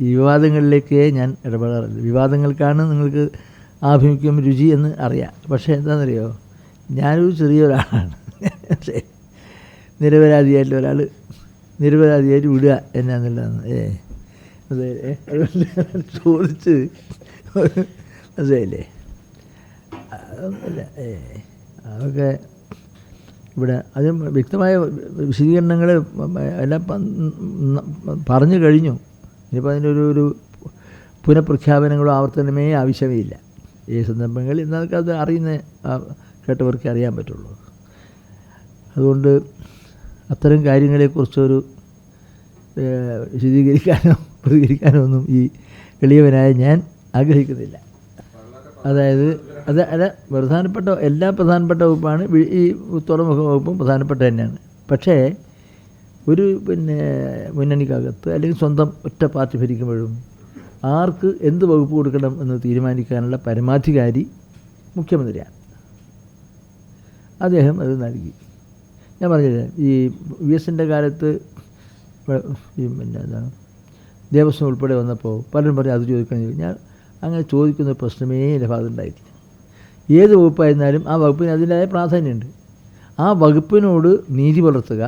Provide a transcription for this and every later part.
ഈ വിവാദങ്ങളിലേക്ക് ഞാൻ ഇടപെടാറില്ല. വിവാദങ്ങൾക്കാണ് നിങ്ങൾക്ക് ആഭിമുഖ്യം രുചി എന്ന് അറിയാം. പക്ഷേ എന്താണെന്നറിയോ? ഞാനൊരു ചെറിയ ഒരാളാണ്. ശരി. നിരപരാധിയായിട്ടുള്ള ഒരാൾ നിരപരാധിയായിട്ട് വിടുക എന്നാന്നുള്ളതാണ്. ഏ അതെ അതുകൊണ്ട് ചോദിച്ച് അതെയല്ലേ? അതൊന്നുമില്ല. ഏ അതൊക്കെ ഇവിടെ അത് വ്യക്തമായ വിശദീകരണങ്ങൾ എല്ലാം പറഞ്ഞു കഴിഞ്ഞു. ഇനിയിപ്പോൾ അതിന്റെ ഒരു ഒരു പുനഃപ്രഖ്യാപനങ്ങളോ ആവർത്തനമേ ആവശ്യമേ ഇല്ല ഈ സന്ദർഭങ്ങളിൽ എന്നതൊക്കെ അത് അറിയുന്ന കേട്ടവർക്ക് അറിയാൻ പറ്റുള്ളൂ. അതുകൊണ്ട് അത്തരം കാര്യങ്ങളെക്കുറിച്ചൊരു വിശദീകരിക്കാനോ പ്രതികരിക്കാനോ ഒന്നും ഈ എളിയവനായ ഞാൻ ആഗ്രഹിക്കുന്നില്ല. അതായത് അത് അല്ല പ്രധാനപ്പെട്ട എല്ലാ പ്രധാനപ്പെട്ട വകുപ്പാണ് ഈ തുറമുഖ വകുപ്പും പ്രധാനപ്പെട്ട തന്നെയാണ്. പക്ഷേ ഒരു പിന്നെ മുന്നണിക്കകത്ത് അല്ലെങ്കിൽ സ്വന്തം ഒറ്റ പാർട്ടി ഭരിക്കുമ്പോഴും ആർക്ക് എന്ത് വകുപ്പ് കൊടുക്കണം എന്ന് തീരുമാനിക്കാനുള്ള പരമാധികാരി മുഖ്യമന്ത്രിയാണ്. അദ്ദേഹം അത് നൽകി. ഞാൻ പറഞ്ഞില്ലേ ഈ വി എസിന്റെ കാലത്ത് ഈ പിന്നെ എന്താണ് ദേവസ്വം ഉൾപ്പെടെ വന്നപ്പോൾ പലരും പറഞ്ഞു അത് ചോദിക്കാൻ ഞാൻ അങ്ങനെ ചോദിക്കുന്ന പ്രശ്നമേ എന്റെ ഭാഗത്തുണ്ടായിട്ടില്ല ഏത് വകുപ്പായിരുന്നാലും ആ വകുപ്പിന് അതിന്റെതായ പ്രാധാന്യമുണ്ട്. ആ വകുപ്പിനോട് നീതി പുലർത്തുക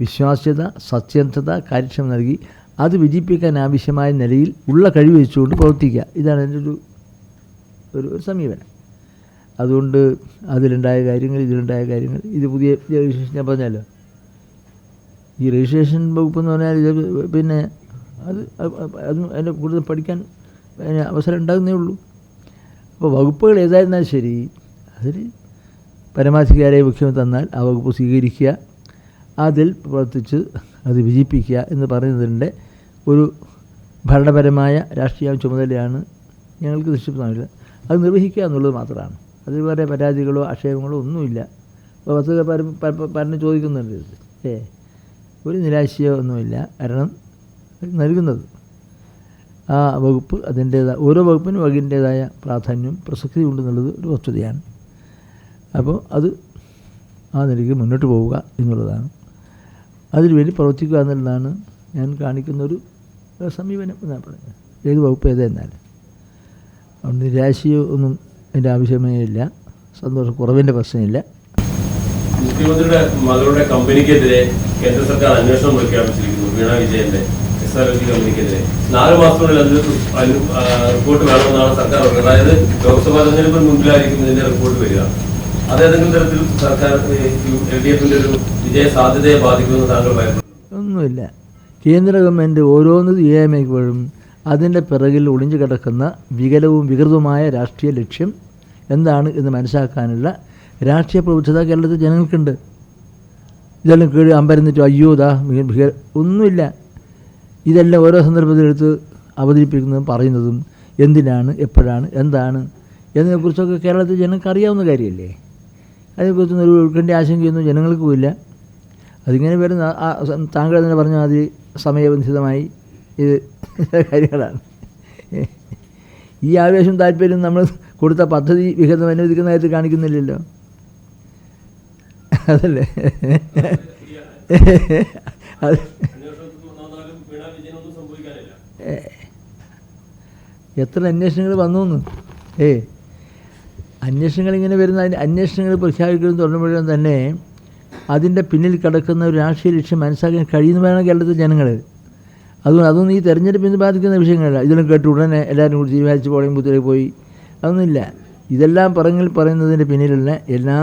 വിശ്വാസ്യത സത്യന്ധത കാര്യക്ഷമത നൽകി അത് വിജയിപ്പിക്കാൻ ആവശ്യമായ നിലയിൽ ഉള്ള കഴിവ് വെച്ചുകൊണ്ട് പ്രവർത്തിക്കുക. ഇതാണ് എന്റെ ഒരു ഒരു ഒരു സമീപനം. അതുകൊണ്ട് അതിലുണ്ടായ കാര്യങ്ങൾ ഇതിലുണ്ടായ കാര്യങ്ങൾ ഇത് പുതിയ രജിസ്ട്രേഷൻ ഞാൻ പറഞ്ഞല്ലോ. ഈ രജിസ്ട്രേഷൻ വകുപ്പ് എന്ന് പറഞ്ഞാൽ ഇത് പിന്നെ അത് അത് അത് അതിന്റെ കൂടുതൽ പഠിക്കാൻ അവസരം ഉണ്ടാകുന്നേ ഉള്ളൂ. അപ്പോൾ വകുപ്പുകൾ ഏതായിരുന്നാലും ശരി അതിൽ പരമാധികാരിയെ മുഖ്യമന്ത്രി തന്നാൽ ആ വകുപ്പ് സ്വീകരിക്കുക. അതിൽ പ്രവർത്തിച്ച് അത് വിജയിപ്പിക്കുക എന്ന് പറയുന്നതിന്റെ ഒരു ഭരണപരമായ രാഷ്ട്രീയ ചുമതലയാണ് ഞങ്ങൾക്ക് നിശ്ചിതമായില്ല അത് നിർവഹിക്കുക എന്നുള്ളത് മാത്രമാണ്. അതിൽ വേറെ പരാതികളോ ആക്ഷേപങ്ങളോ ഒന്നുമില്ല. അപ്പോൾ വസ്തുത പരന് ചോദിക്കുന്നുണ്ട്. ഏ ഒരു നിരാശയോ ഒന്നുമില്ല. കാരണം നൽകുന്നത്. ആ വകുപ്പ് അതിന്റേതായ ഓരോ വകുപ്പിനും അതിന്റേതായ പ്രാധാന്യവും പ്രസക്തിയും ഉണ്ടെന്നുള്ളത് ഒരു വസ്തുതയാണ്. അപ്പോൾ അത് ആ നിലയ്ക്ക് മുന്നോട്ട് പോവുക എന്നുള്ളതാണ്. അതിനുവേണ്ടി പ്രവർത്തിക്കുക എന്നുള്ളതാണ് ഞാൻ കാണിക്കുന്ന ഒരു ഒരു സമീപനം എന്നാണ് പറയുന്നത് ഏത് വകുപ്പ് ഏതെന്നാലും അതുകൊണ്ട് നിരാശയോ ഒന്നും എന്റെ ആവശ്യമേ ഇല്ല. സന്തോഷം കുറവിന്റെ പ്രശ്നമില്ല. മുഖ്യമന്ത്രിയുടെ മകളുടെ കമ്പനിക്കെതിരെ കേന്ദ്ര സർക്കാർ അന്വേഷണം പ്രഖ്യാപിച്ചിരിക്കുന്നു വീണ വിജയന്റെ എസ് ആർ എൽ കമ്പനിക്കെതിരെ. നാല് മാസത്തിനുള്ളിൽ റിപ്പോർട്ട് വേണമെന്നാണ് സർക്കാർ പറയുന്നത്. അതായത് ലോക്സഭാ തെരഞ്ഞെടുപ്പിന് മുമ്പിലായിരിക്കും ഇതിന്റെ റിപ്പോർട്ട് വരിക. അത് ഏതെങ്കിലും തരത്തിൽ സർക്കാർ എൽ ഡി എഫിന്റെ ഒരു സാധ്യതയെ ബാധിക്കുമെന്ന് താങ്കൾ ഒന്നുമില്ല. കേന്ദ്ര ഗവൺമെന്റ് ഓരോന്ന് ചെയ്യാമേക്കുമ്പോഴും അതിന്റെ പിറകിൽ ഒളിഞ്ഞു കിടക്കുന്ന വികലവും വികൃതവുമായ രാഷ്ട്രീയ ലക്ഷ്യം എന്താണ് എന്ന് മനസ്സിലാക്കാനുള്ള രാഷ്ട്രീയ പ്രബുദ്ധത കേരളത്തിൽ ജനങ്ങൾക്കുണ്ട്. ഇതെല്ലാം കീഴ് അമ്പരന്നിട്ട് അയ്യോ ദാ ഒന്നുമില്ല. ഇതെല്ലാം ഓരോ സന്ദർഭത്തിലെടുത്ത് അവതരിപ്പിക്കുന്നതും പറയുന്നതും എന്തിനാണ് എപ്പോഴാണ് എന്താണ് എന്നതിനെക്കുറിച്ചൊക്കെ കേരളത്തിൽ ജനങ്ങൾക്ക് അറിയാവുന്ന കാര്യമല്ലേ? അതിനെക്കുറിച്ചൊന്നും ഒരു ഉൾക്കണ്ട ആശങ്കയൊന്നും ജനങ്ങൾക്കും ഇല്ല അതിങ്ങനെ വരുന്ന താങ്കൾ തന്നെ പറഞ്ഞ അത് സമയബന്ധിതമായി ഇത് കാര്യങ്ങളാണ്. ഈ ആവേശം താല്പര്യം നമ്മൾ കൊടുത്ത പദ്ധതി വിഹിതം അനുവദിക്കുന്നതായിട്ട് കാണിക്കുന്നില്ലല്ലോ. അതല്ലേ? അത് എത്ര അന്വേഷണങ്ങൾ വന്നു ഏ. അന്വേഷണങ്ങൾ ഇങ്ങനെ വരുന്ന അന്വേഷണങ്ങൾ പ്രഖ്യാപിക്കുന്നത് തുടങ്ങുമ്പോഴും തന്നെ അതിന്റെ പിന്നിൽ കിടക്കുന്ന ഒരു രാഷ്ട്രീയ ലക്ഷ്യം മനസ്സിലാക്കാൻ കഴിയുന്നവരാണ് കേരളത്തിലെ ജനങ്ങൾ അതുകൊണ്ട് അതൊന്നും ഈ തെരഞ്ഞെടുപ്പിന് ബാധിക്കുന്ന വിഷയങ്ങളല്ല. ഇതിലും കേട്ട് ഉടനെ എല്ലാവരും കൂടി തീരുമാനിച്ച് പോളിംഗ് ബൂത്തിലേക്ക് പോയി. അതൊന്നുമില്ല. ഇതെല്ലാം പറങ്ങിൽ പറയുന്നതിന്റെ പിന്നിലുള്ള എല്ലാ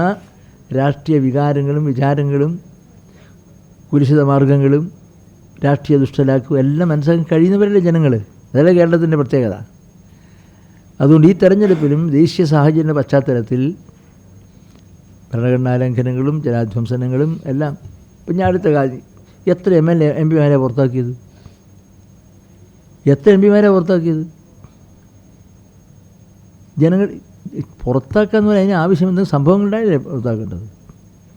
രാഷ്ട്രീയ വികാരങ്ങളും വിചാരങ്ങളും കുരിശിത മാർഗങ്ങളും രാഷ്ട്രീയ ദുഷ്ടലാക്കും എല്ലാം മനസ്സിലാക്കാൻ കഴിയുന്നവരല്ലേ ജനങ്ങൾ അതല്ലേ കേരളത്തിന്റെ പ്രത്യേകത. അതുകൊണ്ട് ഈ തെരഞ്ഞെടുപ്പിലും ദേശീയ സാഹചര്യ പശ്ചാത്തലത്തിൽ ഭരണഘടനാ ലംഘനങ്ങളും ജനാധ്വംസനങ്ങളും എല്ലാം. ഇപ്പം ഞാൻ അടുത്ത കാര്യം എത്ര എം എൽ എ എം പിമാരെ പുറത്താക്കിയത്? എത്ര എം പിമാരെ പുറത്താക്കിയത്? ജനങ്ങൾ പുറത്താക്കുക എന്ന് പറഞ്ഞാൽ ആവശ്യം എന്തെങ്കിലും സംഭവങ്ങളുണ്ടായില്ലേ പുറത്താക്കേണ്ടത്?